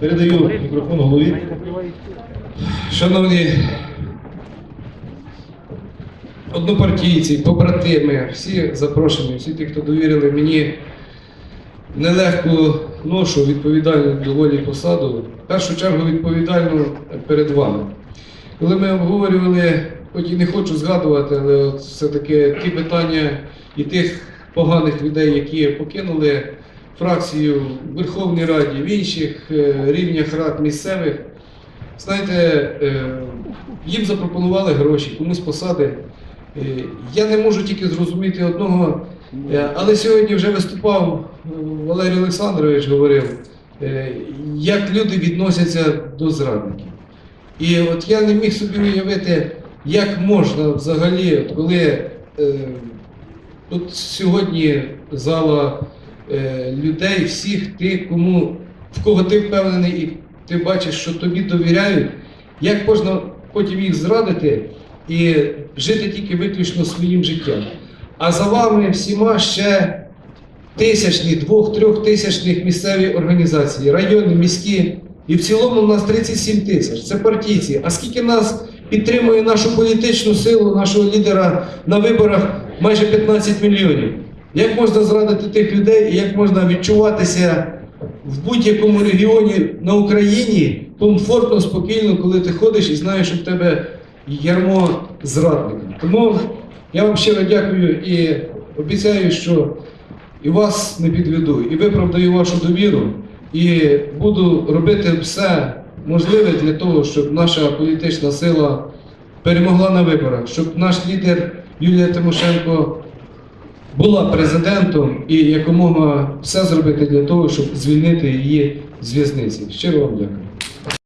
Передаю мікрофон голові. Шановні однопартійці, побратими, всі запрошені, всі ті, хто довірили мені нелегку ношу, відповідальну доволі посаду, в першу чергу відповідальну перед вами. Коли ми обговорювали, хоч і не хочу згадувати, але все-таки ті питання і тих поганих людей, які покинули фракцію в Верховній Раді, в інших е, рівнях рад місцевих, знаєте, е, їм запропонували гроші, комусь посади. Е, Я не можу тільки зрозуміти одного, але сьогодні вже виступав Валерій Олександрович, говорив, як люди відносяться до зрадників. І от я не міг собі уявити, як можна взагалі, коли е, тут сьогодні зала людей, всіх тих, кому, в кого ти впевнений, і ти бачиш, що тобі довіряють, як можна потім їх зрадити і жити тільки виключно своїм життям. А за вами всіма ще тисячні, двох-трьох тисячних місцеві організації, районні, міські. І в цілому у нас 37 тисяч. Це партійці. А скільки нас підтримує нашу політичну силу, нашого лідера на виборах майже 15 мільйонів. Як можна зрадити тих людей і як можна відчуватися в будь-якому регіоні на Україні комфортно, спокійно, коли ти ходиш і знаєш, що в тебе ярмо зрадника. Тому я вам щиро дякую і обіцяю, що і вас не підведу, і виправдаю вашу довіру, і буду робити все можливе для того, щоб наша політична сила перемогла на виборах, щоб наш лідер Юлія Тимошенко була президентом і якомога все зробити для того, щоб звільнити її з в'язниці. Щиро вам дякую.